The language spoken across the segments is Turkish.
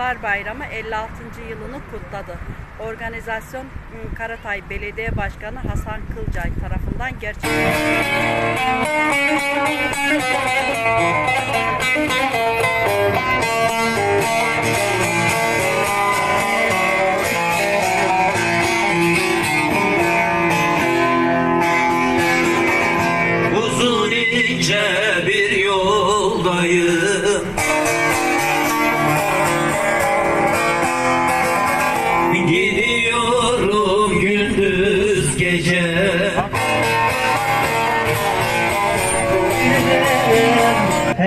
Aşıklar Bayramı 56. yılını kutladı. Organizasyon ım, Karatay Belediye Başkanı Hasan Kılcay tarafından gerçekleştirildi. Uzun ince bir yoldayım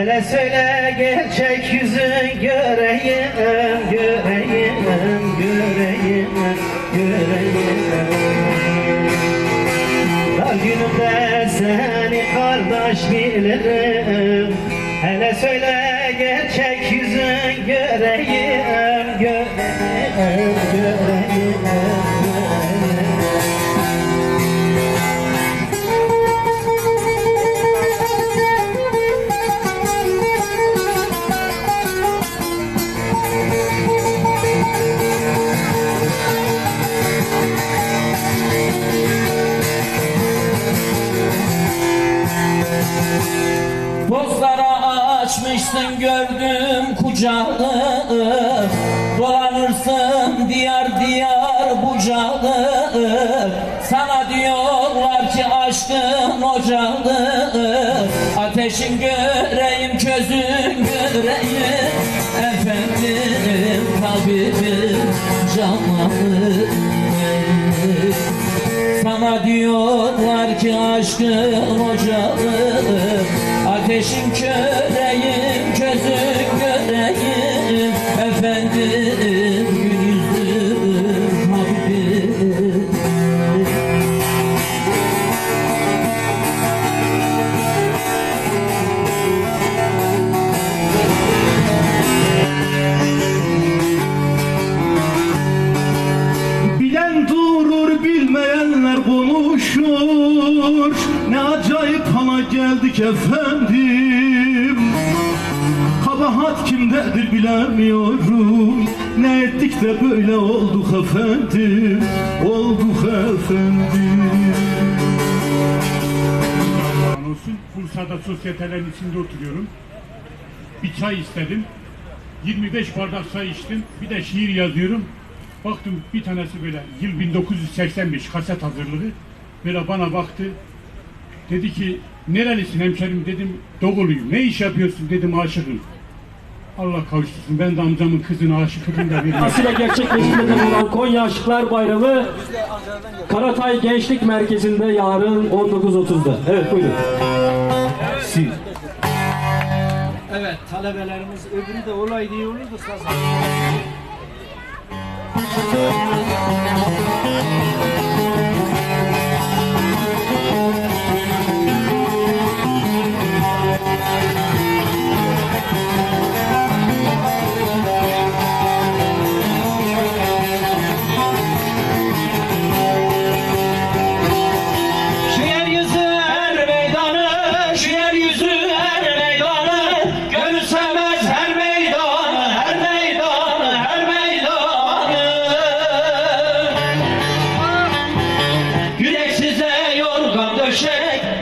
Hele söyle gerçek açmışsın gördüm kucağını Dolanırsın diyar diyar bucağı Sana diyorlar ki aşkın ocağı Ateşin göreyim közün göreyim. Efendim kalbim canlanır sana diyorlar ki aşkın ocağı Ateşin köreyim, konuşur Ne acayip hala geldik efendim Kabahat kimdedir bilemiyorum Ne ettik de böyle olduk efendim Olduk efendim olsun. Bursa'da sosyetelerin içinde oturuyorum. Bir çay istedim. 25 bardak çay içtim. Bir de şiir yazıyorum. Baktım bir tanesi böyle yıl 1985 kaset hazırlığı. Böyle bana baktı. Dedi ki nerelisin hemşerim dedim doğuluyum. Ne iş yapıyorsun dedim aşıkım. Allah kavuştursun. Ben de amcamın kızına aşıkım da bir Asile gerçekleştirilen olan Konya Aşıklar Bayramı Karatay Gençlik Merkezi'nde yarın 19.30'da. Evet buyurun. Evet, talebelerimiz öbürü de olaydı iyi olurdu saz. Şu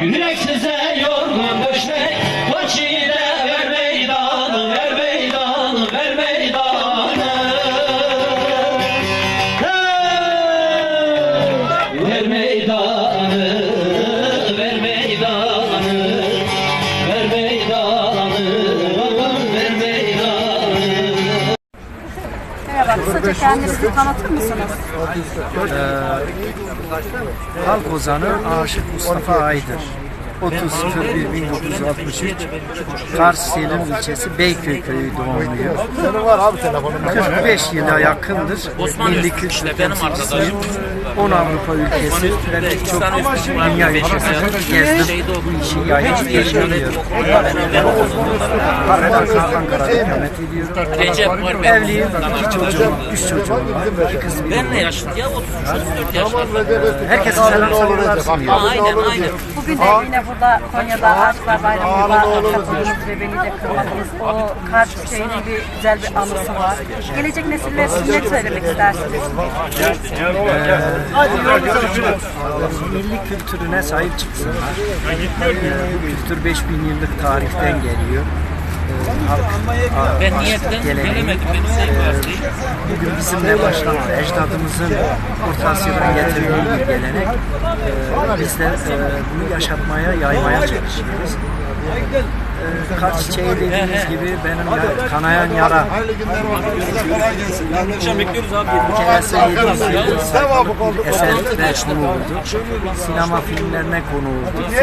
yürek size kısaca kendinizi tanıtır mısınız? Halk ozanı Aşık Mustafa Aydır. 30.01.1963 Kars Selim ilçesi Beyköy köyü doğumluyum. 45 yıla yakındır milli kültür temsilcisiyim. 10 Avrupa ülkesi ve birçok dünya ülkesini gezdim. Bu işi yayıncı geçiriyorum. Ankara, Ankara'da ikamet ediyorum. Evliyim, iki çocuğum, üç çocuğum var. İki kız bir oğlum. yaşlı ya 33 34 yaşlarında. Herkese selam saygılar sunuyorum. Aynen aynen. Bugün de evine burada Konya'da Aşklar Bayramı'na katıldınız ve beni de kırmadınız. O kar çiçeğinin bir güzel bir anısı var. Gelecek nesiller için ne söylemek istersiniz? milli kültürüne sahip çıksınlar. Ee, Bu kültür 5000 yıllık tarihten geliyor. Ben niyetten gelemedim. Beni sevmezdi. Bugün bizimle başlamadı. Ecdadımızın Orta Asya'dan getirdiği bir gelenek. Ee, Biz de e, bunu yaşatmaya, yaymaya çalışıyoruz. Ee, Kar çiçeği dediğiniz gibi benim de kanayan yara. Akşam bekliyoruz abi. Bir keresi yediğim bir eserlikler konu oldu. Sinema filmlerine konu oldu.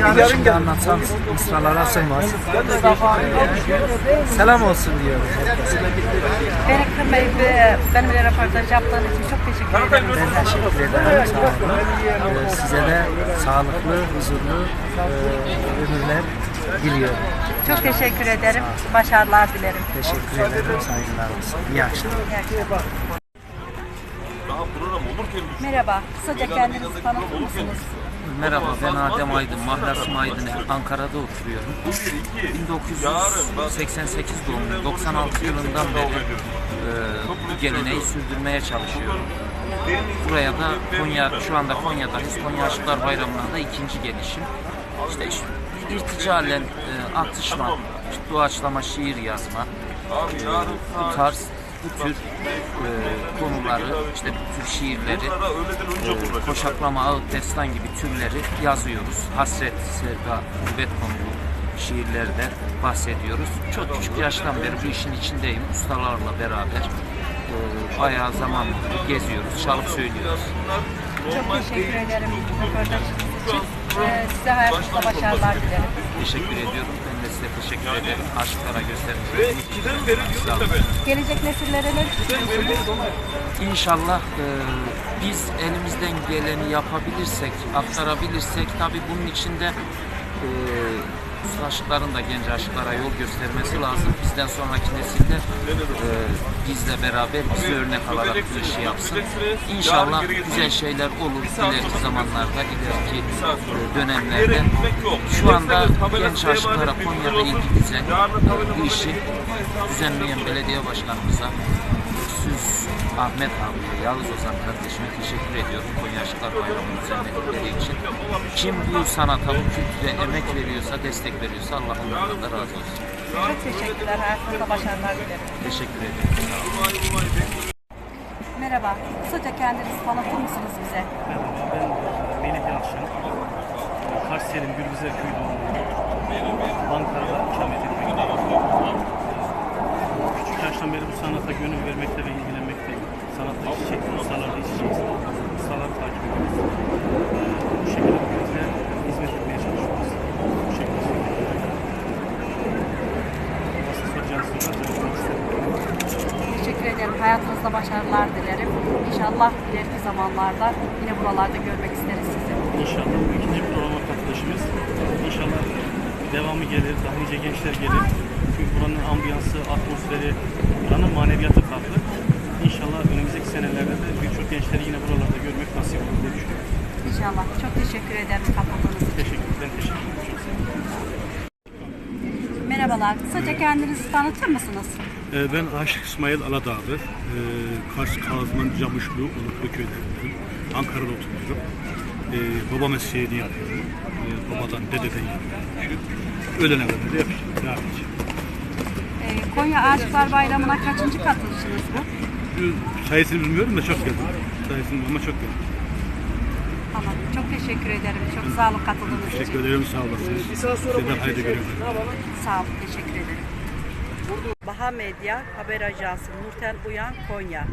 Yani şimdi anlatsam mısralara sığmaz. Selam olsun diyorum. Beni kırmayıp e, benimle röportaj yaptığın için çok teşekkür ederim. Ben teşekkür ederim. Sağ olun. Ee, Size de sağlıklı, huzurlu e, ömürler diliyorum. Çok teşekkür ederim. Başarılar dilerim. Teşekkür ederim. Saygılar olsun. İyi akşamlar. İyi akşamlar. Merhaba, kısaca kendinizi tanıtır mısınız? Merhaba ben Adem Aydın, Mahlasım Aydın, Ankara'da oturuyorum. 1988 doğumluyum, 96 yılından beri e, bu geleneği sürdürmeye çalışıyorum. Buraya da Konya, şu anda Konya'dayız. Konya Aşıklar Bayramı'na da ikinci gelişim. İşte irticalen e, atışma, doğaçlama şiir yazma, bu tarz bu tür e, konuları, işte bu tür şiirleri, e, koşaklama, ağıt, destan gibi türleri yazıyoruz. Hasret, sevda, gurbet konulu şiirlerde bahsediyoruz. Çok küçük yaştan beri bu işin içindeyim. Ustalarla beraber e, bayağı zaman geziyoruz, çalıp söylüyoruz. Çok teşekkür ederim röportajınız için. Size hayatınızda başarılar dilerim. Teşekkür ediyorum. Ben de size teşekkür ederim. Aşklara gösterdiğiniz için. Gelecek nesillere ne düşünüyorsunuz? İnşallah e, biz elimizden geleni yapabilirsek, aktarabilirsek tabii bunun içinde e, usta aşıkların da genç aşıklara yol göstermesi lazım. Bizden sonraki nesiller e, bizle beraber bizi örnek alarak bu işi yapsın. İnşallah güzel şeyler olur ileriki zamanlarda, ileriki e, dönemlerde. Şu anda genç aşıklara Konya'da ilgi güzel. Bu işi düzenleyen belediye başkanımıza Ahmet abiye, Yavuz Ozan kardeşime teşekkür ediyorum Konya Aşıklar Bayramı'nı düzenledikleri için. Kim bu sanata, bu kültüre emek veriyorsa, destek veriyorsa Allah onlardan da razı olsun. Çok teşekkürler. Hayatınızda başarılar dilerim. Teşekkür ederim. Sağ olun. Merhaba, kısaca kendinizi tanıtır mısınız bize? Ben Melih Yalçın. Kayseri'nin Gülbizer Köyü doğumluyum. Ankara'da ikamet etmekteyim. Yaştan beri bu sanata gönül vermekte ve ilgilenmekteyim. Sanatla iç içe, ustalarla iç içeyiz. Ustaları takip ediyoruz. Bu şekilde kültüre hizmet etmeye çalışıyoruz. Bu şekilde. Nasıl soracağınız sorular cevaplarını isterim. Teşekkür ederim. Hayatınızda başarılar dilerim. İnşallah ileriki zamanlarda yine buralarda görmek isteriz sizi. İnşallah bu ikinci programa katılışımız. İnşallah devamı gelir, daha nice gençler gelir. Çünkü buranın ambiyansı, atmosferi, buranın maneviyatı farklı. İnşallah önümüzdeki senelerde de birçok gençleri yine buralarda görmek nasip olur diye düşünüyorum. İnşallah. Çok teşekkür ederim katıldığınız için. Teşekkür ederim. Teşekkür ederim. Çok. Merhabalar. Kısaca kendinizi tanıtır mısınız? Ee, Ben Aşık İsmail Aladağlı. Ee, Kars Kazman Camışlı Uluklu köylerindeyim. Ankara'da oturuyorum. Ee, Baba mesleğini yapıyorum. Ee, Babadan, dededen yapıyorum. Ölene kadar da yapacağım. Konya Aşıklar Bayramı'na kaçıncı katılışınız bu? Sayısını bilmiyorum da çok geldim. Sayısını ama çok geldim. Tamam. Çok teşekkür ederim. Çok sağ olun katıldığınız için. Teşekkür ederim. Sağ olasınız. Sizden hayırlı görevler. Sağ olun. Teşekkür ederim. Baha Medya Haber Ajansı Nurten Uyan Konya.